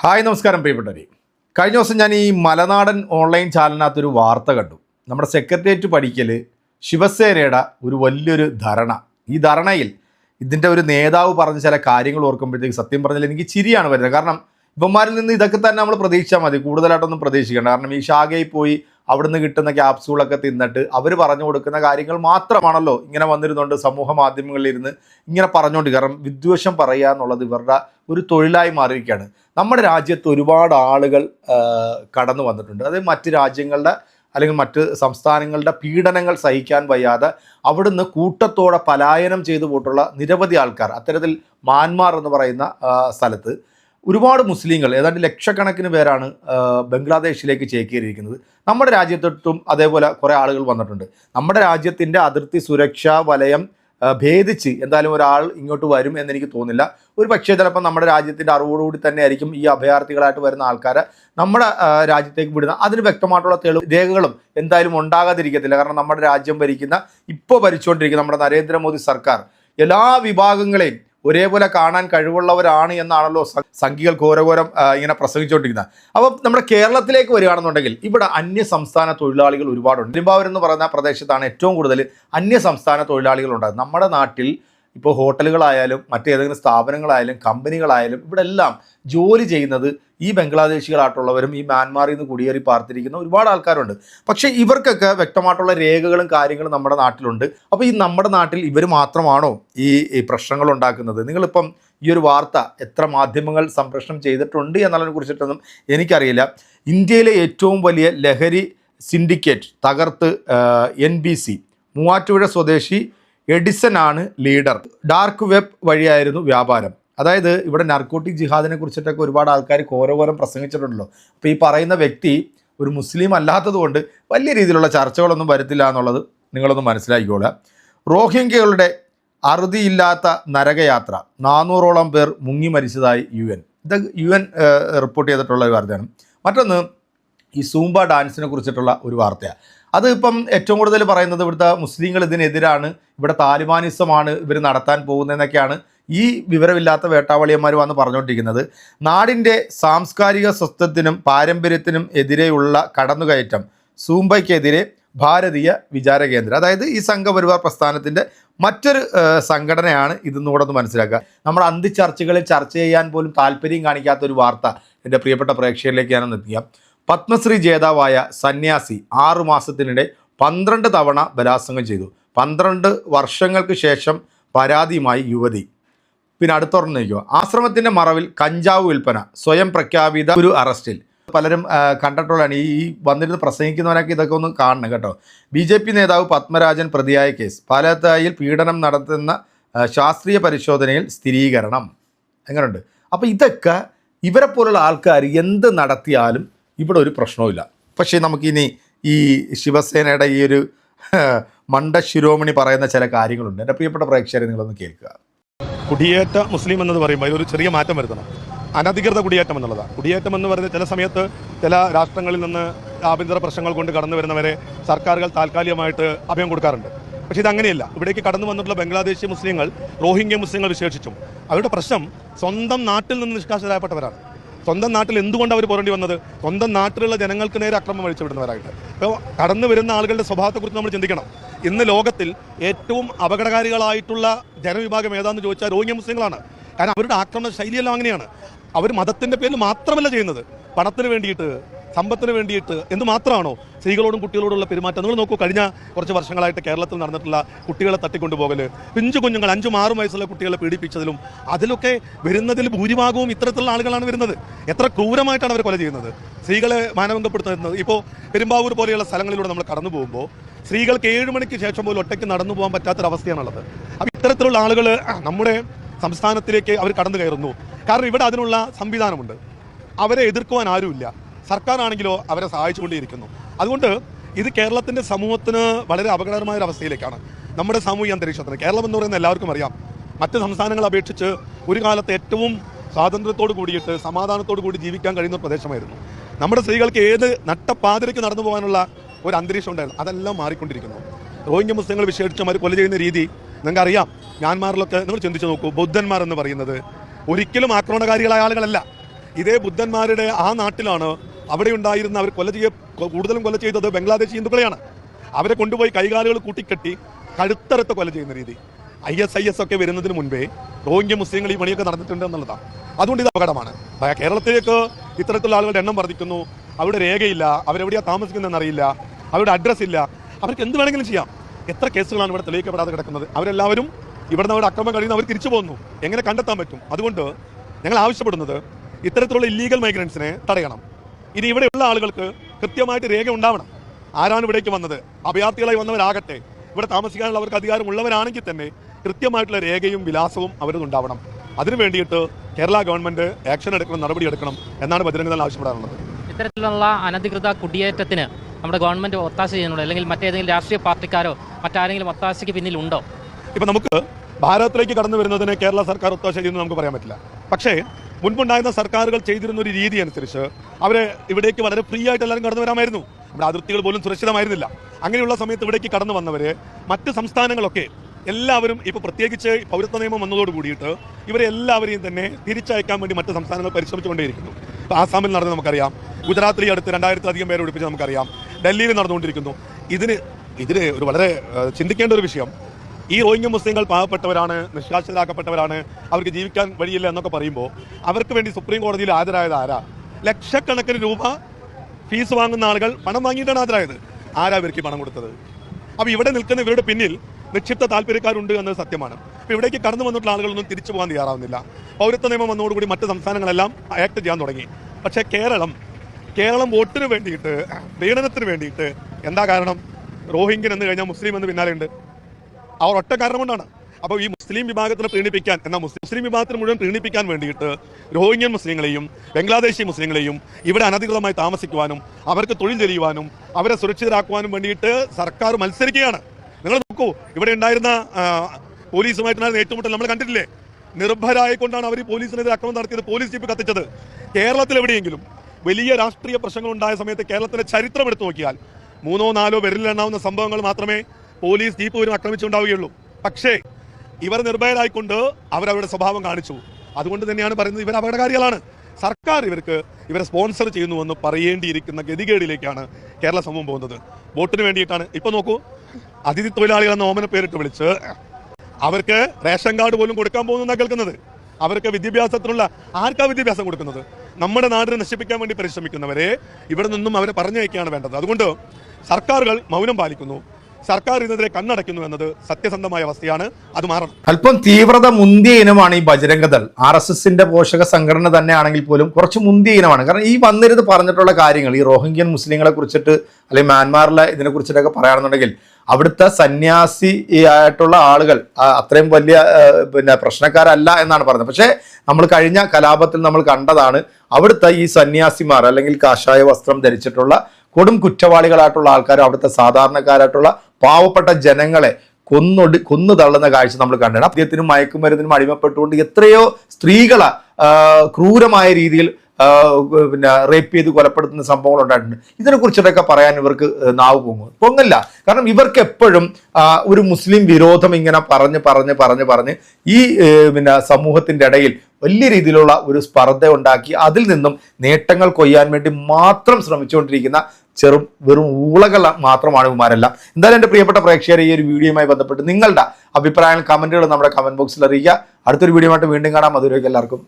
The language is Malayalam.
ഹായ് നമസ്കാരം പ്രിയപ്പെട്ടവരെ. കഴിഞ്ഞ ദിവസം ഞാൻ ഈ മലനാടൻ ഓൺലൈൻ ചാനലിനകത്തൊരു വാർത്ത കണ്ടു. നമ്മുടെ സെക്രട്ടേറിയറ്റ് പഠിക്കൽ ശിവസേനയുടെ ഒരു വലിയൊരു ധരണ. ഈ ധരണയിൽ ഇതിന്റെ ഒരു നേതാവ് പറഞ്ഞ ചില കാര്യങ്ങൾ ഓർക്കുമ്പോഴത്തേക്ക് സത്യം പറഞ്ഞാൽ എനിക്ക് ചിരിയാണ് വരുന്നത്. കാരണം ഇവന്മാരിൽ നിന്ന് ഇതൊക്കെ തന്നെ നമ്മൾ പ്രതീക്ഷിച്ചാൽ മതി. കൂടുതലായിട്ടൊന്നും പ്രതീക്ഷിക്കേണ്ട. കാരണം ഈ ഷാഗയിൽ പോയി അവിടുന്ന് കിട്ടുന്ന ക്യാപ്സൂളൊക്കെ തിന്നിട്ട് അവർ പറഞ്ഞു കൊടുക്കുന്ന കാര്യങ്ങൾ മാത്രമാണല്ലോ ഇങ്ങനെ വന്നിരുന്നുണ്ട് സമൂഹ മാധ്യമങ്ങളിൽ ഇരുന്ന് ഇങ്ങനെ പറഞ്ഞുകൊണ്ട് കാരണം വിദ്വേഷം പറയുക എന്നുള്ളത് ഇവരുടെ ഒരു തൊഴിലായി മാറിയിരിക്കുകയാണ്. നമ്മുടെ രാജ്യത്ത് ഒരുപാട് ആളുകൾ കടന്നു വന്നിട്ടുണ്ട്. അത് മറ്റ് രാജ്യങ്ങളുടെ അല്ലെങ്കിൽ മറ്റ് സംസ്ഥാനങ്ങളുടെ പീഡനങ്ങൾ സഹിക്കാൻ വയ്യാതെ അവിടുന്ന് കൂട്ടത്തോടെ പലായനം ചെയ്തു പോയിട്ടുള്ള നിരവധി ആൾക്കാർ അത്തരത്തിൽ മാൻമാർ എന്ന് പറയുന്ന സ്ഥലത്ത്. ഒരുപാട് മുസ്ലിങ്ങൾ ഏതാണ്ട് ലക്ഷക്കണക്കിന് പേരാണ് ബംഗ്ലാദേശിലേക്ക് ചേക്കേറിയിരിക്കുന്നത്. നമ്മുടെ രാജ്യത്തൊട്ടും അതേപോലെ കുറേ ആളുകൾ വന്നിട്ടുണ്ട്. നമ്മുടെ രാജ്യത്തിന്റെ അതിർത്തി സുരക്ഷാ വലയം ഭേദിച്ച് എന്തായാലും ഒരാൾ ഇങ്ങോട്ട് വരും എന്നെനിക്ക് തോന്നില്ല ഒരു പക്ഷേ ചിലപ്പോൾ നമ്മുടെ രാജ്യത്തിന്റെ അറിവോടുകൂടി തന്നെ ആയിരിക്കും ഈ അഭയാർത്ഥികളായിട്ട് വരുന്ന ആൾക്കാരെ നമ്മുടെ രാജ്യത്തേക്ക് വിടുന്ന. അതിന് വ്യക്തമായിട്ടുള്ള തെളിവ് രേഖകളും എന്തായാലും ഉണ്ടാകാതിരിക്കത്തില്ല. കാരണം നമ്മുടെ രാജ്യം ഭരിക്കുന്ന ഇപ്പോൾ ഭരിച്ചുകൊണ്ടിരിക്കുന്ന നമ്മുടെ നരേന്ദ്രമോദി സർക്കാർ എല്ലാ വിഭാഗങ്ങളെയും ഒരേപോലെ കാണാൻ കഴിവുള്ളവരാണ് എന്നാണല്ലോ സംഘികൾ ഘോരഘോരം ഇങ്ങനെ പ്രസംഗിച്ചുകൊണ്ടിരിക്കുന്നത്. അപ്പം നമ്മുടെ കേരളത്തിലേക്ക് വരികയാണെന്നുണ്ടെങ്കിൽ ഇവിടെ അന്യ സംസ്ഥാന തൊഴിലാളികൾ ഒരുപാടുണ്ട്. പെരുമ്പാവൂർ എന്ന് പറയുന്ന പ്രദേശത്താണ് ഏറ്റവും കൂടുതൽ അന്യ സംസ്ഥാന തൊഴിലാളികൾ ഉണ്ടാകുന്നത് നമ്മുടെ നാട്ടിൽ ഇപ്പോൾ ഹോട്ടലുകളായാലും മറ്റേതെങ്കിലും സ്ഥാപനങ്ങളായാലും കമ്പനികളായാലും ഇവിടെ എല്ലാം ജോലി ചെയ്യുന്നത് ഈ ബംഗ്ലാദേശികളായിട്ടുള്ളവരും ഈ മ്യാൻമാറിൽ നിന്ന് കുടിയേറി പാർത്തിരിക്കുന്ന ഒരുപാട് ആൾക്കാരുണ്ട്. പക്ഷേ ഇവർക്കൊക്കെ വ്യക്തമായിട്ടുള്ള രേഖകളും കാര്യങ്ങളും നമ്മുടെ നാട്ടിലുണ്ട്. അപ്പോൾ ഈ നമ്മുടെ നാട്ടിൽ ഇവർ മാത്രമാണോ ഈ പ്രശ്നങ്ങൾ ഉണ്ടാക്കുന്നത്? നിങ്ങളിപ്പം ഈ ഒരു വാർത്ത എത്ര മാധ്യമങ്ങൾ സംപ്രേഷണം ചെയ്തിട്ടുണ്ട് എന്നുള്ളതിനെ കുറിച്ചിട്ടൊന്നും എനിക്കറിയില്ല. ഇന്ത്യയിലെ ഏറ്റവും വലിയ ലഹരി സിൻഡിക്കേറ്റ് തകർത്ത് എൻ ബി സി മൂവാറ്റുപുഴ സ്വദേശി എഡിസൺ ആണ് ലീഡർ. ഡാർക്ക് വെബ് വഴിയായിരുന്നു വ്യാപാരം. അതായത് ഇവിടെ നർക്കോട്ടിക് ജിഹാദിനെ കുറിച്ചിട്ടൊക്കെ ഒരുപാട് ആൾക്കാർ ഘോരഘോരം പ്രസംഗിച്ചിട്ടുണ്ടല്ലോ. അപ്പോൾ ഈ പറയുന്ന വ്യക്തി ഒരു മുസ്ലിം അല്ലാത്തതുകൊണ്ട് വലിയ രീതിയിലുള്ള ചർച്ചകളൊന്നും വരത്തില്ല എന്നുള്ളത് നിങ്ങളൊന്ന് മനസ്സിലാക്കിക്കോളുക. റോഹിംഗ്യകളുടെ അറുതിയില്ലാത്ത നരകയാത്ര. നാനൂറോളം പേർ മുങ്ങി മരിച്ചതായി യു എൻ. ഇത് യു എൻ റിപ്പോർട്ട് ചെയ്തിട്ടുള്ള ഒരു വാർത്തയാണ്. മറ്റൊന്ന് ഈ സൂംബ ഡാൻസിനെ കുറിച്ചിട്ടുള്ള ഒരു വാർത്തയാണ്. അത് ഇപ്പം ഏറ്റവും കൂടുതൽ പറയുന്നത് ഇവിടുത്തെ മുസ്ലിങ്ങൾ ഇതിനെതിരാണ് ഇവിടെ താലിബാനിസമാണ് ഇവർ നടത്താൻ പോകുന്നതെന്നൊക്കെയാണ് ഈ വിവരമില്ലാത്ത വേട്ടാവളിയന്മാർ വന്ന് പറഞ്ഞുകൊണ്ടിരിക്കുന്നത് നാടിന്റെ സാംസ്കാരിക സ്വത്വത്തിനും പാരമ്പര്യത്തിനും എതിരെയുള്ള കടന്നുകയറ്റം സൂംബയ്ക്കെതിരെ ഭാരതീയ വിചാര കേന്ദ്രം. അതായത് ഈ സംഘപരിവാർ പ്രസ്ഥാനത്തിന്റെ മറ്റൊരു സംഘടനയാണ് ഇതെന്ന് കൂടെ ഒന്ന് മനസ്സിലാക്കുക. നമ്മൾ അന്തി ചർച്ചകളിൽ ചർച്ച ചെയ്യാൻ പോലും താല്പര്യം കാണിക്കാത്ത ഒരു വാർത്ത എന്റെ പ്രിയപ്പെട്ട പ്രേക്ഷകരിലേക്ക് ഞാനൊന്ന് എത്തിക്കാം. പത്മശ്രീ ജേതാവായ സന്യാസി ആറു മാസത്തിനിടെ പന്ത്രണ്ട് തവണ ബലാത്സംഗം ചെയ്തു. പന്ത്രണ്ട് വർഷങ്ങൾക്ക് ശേഷം പരാതിയുമായി യുവതി. പിന്നെ അടുത്തൊരെണ്ണം നോക്കിയോ ആശ്രമത്തിന്റെ മറവിൽ കഞ്ചാവ് വിൽപ്പന സ്വയം പ്രഖ്യാപിത ഒരു അറസ്റ്റിൽ. പലരും കണ്ടിട്ടുള്ളതാണ്. ഈ വന്നിരുന്ന് പ്രസംഗിക്കുന്നവരൊക്കെ ഇതൊക്കെ ഒന്ന് കാണണം കേട്ടോ. ബി ജെ പി നേതാവ് പത്മരാജൻ പ്രതിയായ കേസ്. പാലത്തായിൽ പീഡനം നടത്തുന്ന ശാസ്ത്രീയ പരിശോധനയിൽ സ്ഥിരീകരണം. എങ്ങനെയുണ്ട് അപ്പോൾ ഇതൊക്കെ ഇവരെ പോലുള്ള ആൾക്കാർ എന്ത് നടത്തിയാലും ഇവിടെ ഒരു പ്രശ്നവുമില്ല. പക്ഷേ നമുക്കിനി ഈ ശിവസേനയുടെ ഈ ഒരു മണ്ട ശിരോമണി പറയുന്ന ചില കാര്യങ്ങളുണ്ട്. എന്റെ പ്രിയപ്പെട്ട പ്രേക്ഷകരെ നിങ്ങളൊന്ന് കേൾക്കുക. കുടിയേറ്റ മുസ്ലിം എന്നത് പറയുമ്പോൾ അതിലൊരു ചെറിയ മാറ്റം വരുത്തണം. അനധികൃത കുടിയേറ്റം എന്നുള്ളതാണ്. കുടിയേറ്റം എന്ന് പറയുന്നത് ചില സമയത്ത് ചില രാഷ്ട്രങ്ങളിൽ നിന്ന് ആഭ്യന്തര പ്രശ്നങ്ങൾ കൊണ്ട് കടന്നു വരുന്നവരെ സർക്കാരുകൾ താൽക്കാലികമായിട്ട് അഭയം കൊടുക്കാറുണ്ട്. പക്ഷേ ഇതങ്ങനെയല്ല ഇവിടേക്ക് കടന്നു വന്നിട്ടുള്ള ബംഗ്ലാദേശി മുസ്ലിങ്ങൾ റോഹിംഗ്യ മുസ്ലിങ്ങൾ വിശേഷിച്ചും അവരുടെ പ്രശ്നം സ്വന്തം നാട്ടിൽ നിന്ന് നിഷ്കാസരായപ്പെട്ടവരാണ് സ്വന്തം നാട്ടിൽ എന്തുകൊണ്ട് അവർ പോരേണ്ടി വന്നത്? സ്വന്തം നാട്ടിലുള്ള ജനങ്ങൾക്ക് നേരെ അക്രമം വഴിച്ചു വിടുന്നവരായിട്ട് അപ്പോൾ കടന്നു വരുന്ന ആളുകളുടെ സ്വഭാവത്തെക്കുറിച്ച് നമ്മൾ ചിന്തിക്കണം. ഇന്ന് ലോകത്തിൽ ഏറ്റവും അപകടകാരികളായിട്ടുള്ള ജനവിഭാഗം ഏതാണെന്ന് ചോദിച്ചാൽ രോഹിംഗ്യ മുസ്ലിങ്ങളാണ്. കാരണം അവരുടെ ആക്രമണ ശൈലിയെല്ലാം അങ്ങനെയാണ്. അവർ മതത്തിന്റെ പേരിൽ മാത്രമല്ല ചെയ്യുന്നത്. പണത്തിന് വേണ്ടിയിട്ട് സമ്പത്തിന് വേണ്ടിയിട്ട് എന്ത് മാത്രമാണോ? സ്ത്രീകളോടും കുട്ടികളോടുള്ള പെരുമാറ്റം. നിങ്ങൾ നോക്കൂ കഴിഞ്ഞ കുറച്ച് വർഷങ്ങളായിട്ട് കേരളത്തിൽ നടന്നിട്ടുള്ള കുട്ടികളെ തട്ടിക്കൊണ്ടുപോകൽ പിഞ്ചു കുഞ്ഞുങ്ങൾ അഞ്ചും ആറും വയസ്സുള്ള കുട്ടികളെ പീഡിപ്പിച്ചതിലും അതിലൊക്കെ വരുന്നതിൽ ഭൂരിഭാഗവും ഇത്തരത്തിലുള്ള ആളുകളാണ് വരുന്നത്. എത്ര ക്രൂരമായിട്ടാണ് അവർ കൊല ചെയ്യുന്നത്. സ്ത്രീകളെ മാനവങ്കപ്പെടുത്തുന്നത് ഇപ്പോൾ പെരുമ്പാവൂർ പോലെയുള്ള സ്ഥലങ്ങളിലൂടെ നമ്മൾ കടന്നു പോകുമ്പോൾ സ്ത്രീകൾക്ക് ഏഴ് മണിക്ക് ശേഷം പോലും ഒറ്റയ്ക്ക് നടന്നു പോകാൻ പറ്റാത്തൊരവസ്ഥയാണുള്ളത്. അപ്പോൾ ഇത്തരത്തിലുള്ള ആളുകൾ നമ്മുടെ സംസ്ഥാനത്തിലേക്ക് അവർ കടന്നു കയറുന്നു. കാരണം ഇവിടെ അതിനുള്ള സംവിധാനമുണ്ട്. അവരെ എതിർക്കുവാൻ ആരുമില്ല. സർക്കാരാണെങ്കിലോ അവരെ സഹായിച്ചുകൊണ്ടേയിരിക്കുന്നു. അതുകൊണ്ട് ഇത് കേരളത്തിന്റെ സമൂഹത്തിന് വളരെ അപകടകരമായ ഒരു അവസ്ഥയിലേക്കാണ്. നമ്മുടെ സാമൂഹിക അന്തരീക്ഷത്തിന്. കേരളം എന്ന് പറയുന്നത് എല്ലാവർക്കും അറിയാം. മറ്റ് സംസ്ഥാനങ്ങളെ അപേക്ഷിച്ച് ഒരു കാലത്ത് ഏറ്റവും സ്വാതന്ത്ര്യത്തോട് കൂടിയിട്ട് സമാധാനത്തോട് കൂടി ജീവിക്കാൻ കഴിയുന്ന പ്രദേശമായിരുന്നു. നമ്മുടെ സ്ത്രീകൾക്ക് ഏത് നട്ടപ്പാതിരയ്ക്ക് നടന്നു പോകാനുള്ള ഒരു അന്തരീക്ഷം ഉണ്ടായിരുന്നു. അതെല്ലാം മാറിക്കൊണ്ടിരിക്കുന്നു. റോഹിംഗ്യ മുസ്ലിങ്ങൾ വിശേഷിച്ചും അവർ കൊല ചെയ്യുന്ന രീതി നിങ്ങൾക്കറിയാം. മ്യാൻമാറിലൊക്കെ നിങ്ങൾ ചിന്തിച്ചു നോക്കൂ. ബുദ്ധന്മാർ എന്ന് പറയുന്നത് ഒരിക്കലും ആക്രമണകാരികളായ ആളുകളല്ല. ഇതേ ബുദ്ധന്മാരുടെ ആ നാട്ടിലാണ് അവിടെ ഉണ്ടായിരുന്ന അവർ കൊല ചെയ്യ കൂടുതലും കൊല ചെയ്തത് ബംഗ്ലാദേശി ഹിന്ദുക്കളെയാണ്. അവരെ കൊണ്ടുപോയി കൈകാലുകൾ കൂട്ടിക്കെട്ടി കഴുത്തറുത്ത് കൊല ചെയ്യുന്ന രീതി. ഐ എസ് ഐ എസ് ഒക്കെ വരുന്നതിന് മുൻപേ റോഹിംഗ്യ മുസ്ലിങ്ങൾ ഈ പണിയൊക്കെ നടന്നിട്ടുണ്ട് എന്നുള്ളതാണ്. അതുകൊണ്ട് ഇത് അപകടമാണ്. കേരളത്തിലേക്ക് ഇത്തരത്തിലുള്ള ആളുകളുടെ എണ്ണം വർദ്ധിക്കുന്നു. അവിടെ രേഖയില്ല. അവരെവിടെയാണ് താമസിക്കുന്നതെന്ന് അറിയില്ല അവരുടെ അഡ്രസ്സ് ഇല്ല. അവർക്ക് എന്ത് വേണമെങ്കിലും ചെയ്യാം. എത്ര കേസുകളാണ് ഇവിടെ തെളിയിക്കപ്പെടാതെ കിടക്കുന്നത്? അവരെല്ലാവരും ഇവിടുന്ന് അവരുടെ അക്രമം കഴിയുന്ന അവർ തിരിച്ചു പോകുന്നു. എങ്ങനെ കണ്ടെത്താൻ പറ്റും? അതുകൊണ്ട് ഞങ്ങൾ ആവശ്യപ്പെടുന്നത് ഇത്തരത്തിലുള്ള ഇല്ലീഗൽ മൈഗ്രൻസിനെ തടയണം. ഇനി ഇവിടെയുള്ള ആളുകൾക്ക് കൃത്യമായിട്ട് രേഖ ഉണ്ടാവണം. ആരാണ് ഇവിടേക്ക് വന്നത്? അഭയാർത്ഥികളായി വന്നവരാകട്ടെ. ഇവിടെ താമസിക്കാനുള്ള അവർക്ക് അധികാരമുള്ളവരാണെങ്കിൽ തന്നെ കൃത്യമായിട്ടുള്ള രേഖയും വിലാസവും അവരത് ഉണ്ടാവണം. അതിനു വേണ്ടിയിട്ട് കേരള ഗവൺമെന്റ് ആക്ഷൻ എടുക്കണം നടപടി എടുക്കണം എന്നാണ് ബജരംഗദൾ ആവശ്യപ്പെടാറുള്ളത്. ഇത്തരത്തിലുള്ള അനധികൃത കുടിയേറ്റത്തിന് നമ്മുടെ ഗവൺമെന്റ് ഒത്താശ ചെയ്യുന്നുണ്ടോ. അല്ലെങ്കിൽ മറ്റേതെങ്കിലും രാഷ്ട്രീയ പാർട്ടിക്കാരോ മറ്റാരെങ്കിലും ഒത്താശയ്ക്ക് പിന്നിലുണ്ടോ? ഇപ്പൊ നമുക്ക് ഭാരതത്തിലേക്ക് കടന്നു വരുന്നതിന് കേരള സർക്കാർ ഒത്താശ ചെയ്യുന്നു നമുക്ക് പറയാൻ പറ്റില്ല. പക്ഷേ മുൻപുണ്ടായിരുന്ന സർക്കാരുകൾ ചെയ്തിരുന്ന ഒരു രീതി അനുസരിച്ച് അവരെ ഇവിടേക്ക് വളരെ ഫ്രീ ആയിട്ട് എല്ലാവരും കടന്നു വരാമായിരുന്നു. നമ്മുടെ അതിർത്തികൾ പോലും സുരക്ഷിതമായിരുന്നില്ല. അങ്ങനെയുള്ള സമയത്ത് ഇവിടേക്ക് കടന്നു വന്നവരെ മറ്റ് സംസ്ഥാനങ്ങളൊക്കെ എല്ലാവരും ഇപ്പോൾ പ്രത്യേകിച്ച് പൗരത്വ നിയമം വന്നതോട് കൂടിയിട്ട് ഇവരെ എല്ലാവരെയും തന്നെ തിരിച്ചയക്കാൻ വേണ്ടി മറ്റ് സംസ്ഥാനങ്ങൾ പരിശ്രമിച്ചുകൊണ്ടേയിരിക്കുന്നു ഇപ്പോൾ ആസാമിൽ നടന്ന് നമുക്കറിയാം. ഗുജറാത്തിൽ അടുത്ത് രണ്ടായിരത്തിലധികം പേരെ ഒഴിപ്പിച്ച് നമുക്കറിയാം. ഡൽഹിയിൽ നടന്നുകൊണ്ടിരിക്കുന്നു. ഇതിന് ഇതിന് ഒരു വളരെ ചിന്തിക്കേണ്ട ഒരു വിഷയം. ഈ റോഹിംഗ്യ മുസ്ലിങ്ങൾ പാവപ്പെട്ടവരാണ് നിഷ്കാശിതരാക്കപ്പെട്ടവരാണ് അവർക്ക് ജീവിക്കാൻ വഴിയില്ല എന്നൊക്കെ പറയുമ്പോൾ അവർക്ക് വേണ്ടി സുപ്രീം കോടതിയിൽ ഹാജരായത് ആരാ? ലക്ഷക്കണക്കിന് രൂപ ഫീസ് വാങ്ങുന്ന ആളുകൾ പണം വാങ്ങിയിട്ടാണ് ഹാജരായത്. ആരാ ഇവർക്ക് പണം കൊടുത്തത്? അപ്പോൾ ഇവിടെ നിൽക്കുന്ന ഇവരുടെ പിന്നിൽ നിക്ഷിപ്ത താല്പര്യക്കാരുണ്ട് എന്നത് സത്യമാണ്. അപ്പോൾ ഇവിടേക്ക് കടന്നു വന്നിട്ടുള്ള ആളുകളൊന്നും തിരിച്ചു പോകാൻ തയ്യാറാവുന്നില്ല. പൗരത്വ നിയമം വന്നതോടുകൂടി മറ്റ് സംസ്ഥാനങ്ങളെല്ലാം ആക്ട് ചെയ്യാൻ തുടങ്ങി. പക്ഷേ കേരളം കേരളം വോട്ടിന് വേണ്ടിയിട്ട് പീഡനത്തിന് വേണ്ടിയിട്ട് എന്താ കാരണം? റോഹിംഗ്യൻ എന്ന് കഴിഞ്ഞാൽ മുസ്ലിം എന്ന് പിന്നാലെ ഉണ്ട് അവർ ഒറ്റ കാരണം കൊണ്ടാണ്. അപ്പോൾ ഈ മുസ്ലിം വിഭാഗത്തിനെ പ്രീണിപ്പിക്കാൻ എന്നാൽ മുസ്ലിം മുസ്ലിം വിഭാഗത്തിന് മുഴുവൻ പ്രീണിപ്പിക്കാൻ വേണ്ടിയിട്ട് രോഹിംഗ്യൻ മുസ്ലിങ്ങളെയും ബംഗ്ലാദേശി മുസ്ലിങ്ങളെയും ഇവിടെ അനധികൃതമായി താമസിക്കുവാനും അവർക്ക് തൊഴിൽ ചെയ്യുവാനും അവരെ സുരക്ഷിതരാക്കുവാനും വേണ്ടിയിട്ട് സർക്കാർ മത്സരിക്കുകയാണ്. നിങ്ങൾ നോക്കൂ ഇവിടെ ഉണ്ടായിരുന്ന പോലീസുമായിട്ടുള്ള ഏറ്റുമുട്ടൽ നമ്മൾ കണ്ടിട്ടില്ലേ? നിർഭരായിക്കൊണ്ടാണ് അവർ പോലീസിനെതിരെ അക്രമം നടത്തിയത് പോലീസ് ജീപ്പ് കത്തിച്ചത്. കേരളത്തിൽ എവിടെയെങ്കിലും വലിയ രാഷ്ട്രീയ പ്രശ്നങ്ങൾ ഉണ്ടായ സമയത്ത് കേരളത്തിലെ ചരിത്രം എടുത്തു നോക്കിയാൽ മൂന്നോ നാലോ വിരലിലെണ്ണാവുന്ന സംഭവങ്ങൾ മാത്രമേ പോലീസ് ജീപ്പ് വരും ആക്രമിച്ചുണ്ടാവുകയുള്ളൂ പക്ഷേ ഇവർ നിർഭയരായിക്കൊണ്ട് അവരവരുടെ സ്വഭാവം കാണിച്ചു. അതുകൊണ്ട് തന്നെയാണ് പറയുന്നത് ഇവർ അപകടകാരികളാണ്. സർക്കാർ ഇവർക്ക് ഇവരെ സ്പോൺസർ ചെയ്യുന്നുവെന്ന് പറയേണ്ടിയിരിക്കുന്ന ഗതികേടിലേക്കാണ് കേരള സമൂഹം പോകുന്നത്. വോട്ടിന് വേണ്ടിയിട്ടാണ്. ഇപ്പം നോക്കൂ അതിഥി തൊഴിലാളികൾ എന്ന ഓമന പേരിട്ട് വിളിച്ച് അവർക്ക് റേഷൻ കാർഡ് പോലും കൊടുക്കാൻ പോകുന്ന കേൾക്കുന്നത്. അവർക്ക് വിദ്യാഭ്യാസത്തിനുള്ള ആർക്കാ വിദ്യാഭ്യാസം കൊടുക്കുന്നത്? നമ്മുടെ നാടിനെ നശിപ്പിക്കാൻ വേണ്ടി പരിശ്രമിക്കുന്നവരെ ഇവിടെ നിന്നും അവരെ പറഞ്ഞയക്കുകയാണ് വേണ്ടത്. അതുകൊണ്ട് സർക്കാരുകൾ മൗനം പാലിക്കുന്നു. സർക്കാർ ഇതിനെതിരെ കണ്ണടയ്ക്കുന്നു എന്നത് സത്യസന്ധമായ അവസ്ഥയാണ്. അത് മാറണം. അല്പം തീവ്രത മുന്തിയ ഇനമാണ് ഈ ബജരംഗദൾ. ആർ എസ് എസിന്റെ പോഷക സംഘടന തന്നെ ആണെങ്കിൽ പോലും കുറച്ച് മുന്തിയ ഇനമാണ്. കാരണം ഈ വന്നിരുന്ന് പറഞ്ഞിട്ടുള്ള കാര്യങ്ങൾ ഈ റോഹിംഗ്യൻ മുസ്ലിങ്ങളെ കുറിച്ചിട്ട് അല്ലെങ്കിൽ മ്യാൻമാറിലെ ഇതിനെ കുറിച്ചിട്ടൊക്കെ പറയുകയാണെന്നുണ്ടെങ്കിൽ അവിടുത്തെ സന്യാസി ആയിട്ടുള്ള ആളുകൾ അത്രയും വലിയ പിന്നെ പ്രശ്നക്കാരല്ല എന്നാണ് പറയുന്നത് പക്ഷേ നമ്മൾ കഴിഞ്ഞ കലാപത്തിൽ നമ്മൾ കണ്ടതാണ് അവിടുത്തെ ഈ സന്യാസിമാർ അല്ലെങ്കിൽ കാഷായ വസ്ത്രം ധരിച്ചിട്ടുള്ള കൊടും കുറ്റവാളികളായിട്ടുള്ള ആൾക്കാരും അവിടുത്തെ സാധാരണക്കാരായിട്ടുള്ള പാവപ്പെട്ട ജനങ്ങളെ കൊന്നൊടി കൊന്നു തള്ളുന്ന കാഴ്ച നമ്മൾ കണ്ടിട്ടുണ്ട് അദ്ദേഹത്തിനും മയക്കുമരുന്നിനും അടിമപ്പെട്ടുകൊണ്ട് എത്രയോ സ്ത്രീകളെ ക്രൂരമായ രീതിയിൽ പിന്നെ റേപ്പ് ചെയ്ത് കൊലപ്പെടുത്തുന്ന സംഭവങ്ങൾ ഉണ്ടായിട്ടുണ്ട്. ഇതിനെ കുറിച്ചിട്ടൊക്കെ പറയാൻ ഇവർക്ക് നാവ് പൊങ്ങും. പൊങ്ങില്ല. കാരണം ഇവർക്ക് എപ്പോഴും ഒരു മുസ്ലിം വിരോധം ഇങ്ങനെ പറഞ്ഞ് പറഞ്ഞ് പറഞ്ഞ് പറഞ്ഞ് ഈ പിന്നെ സമൂഹത്തിന്റെ ഇടയിൽ വലിയ രീതിയിലുള്ള ഒരു സ്പർദ്ധ ഉണ്ടാക്കി അതിൽ നിന്നും നേട്ടങ്ങൾ കൊയ്യാൻ വേണ്ടി മാത്രം ശ്രമിച്ചുകൊണ്ടിരിക്കുന്ന ചെറു വെറും ഊളകൾ മാത്രമാണ് ഇവന്മാരെല്ലാം. എന്തായാലും എന്റെ പ്രിയപ്പെട്ട പ്രേക്ഷകരെ ഈ ഒരു വീഡിയോയുമായി ബന്ധപ്പെട്ട് നിങ്ങളുടെ അഭിപ്രായങ്ങൾ കമന്റുകൾ നമ്മുടെ കമന്റ് ബോക്സിൽ അറിയിക്കുക. അടുത്തൊരു വീഡിയോ വീണ്ടും കാണാം. അതുവരെയൊക്കെ എല്ലാവർക്കും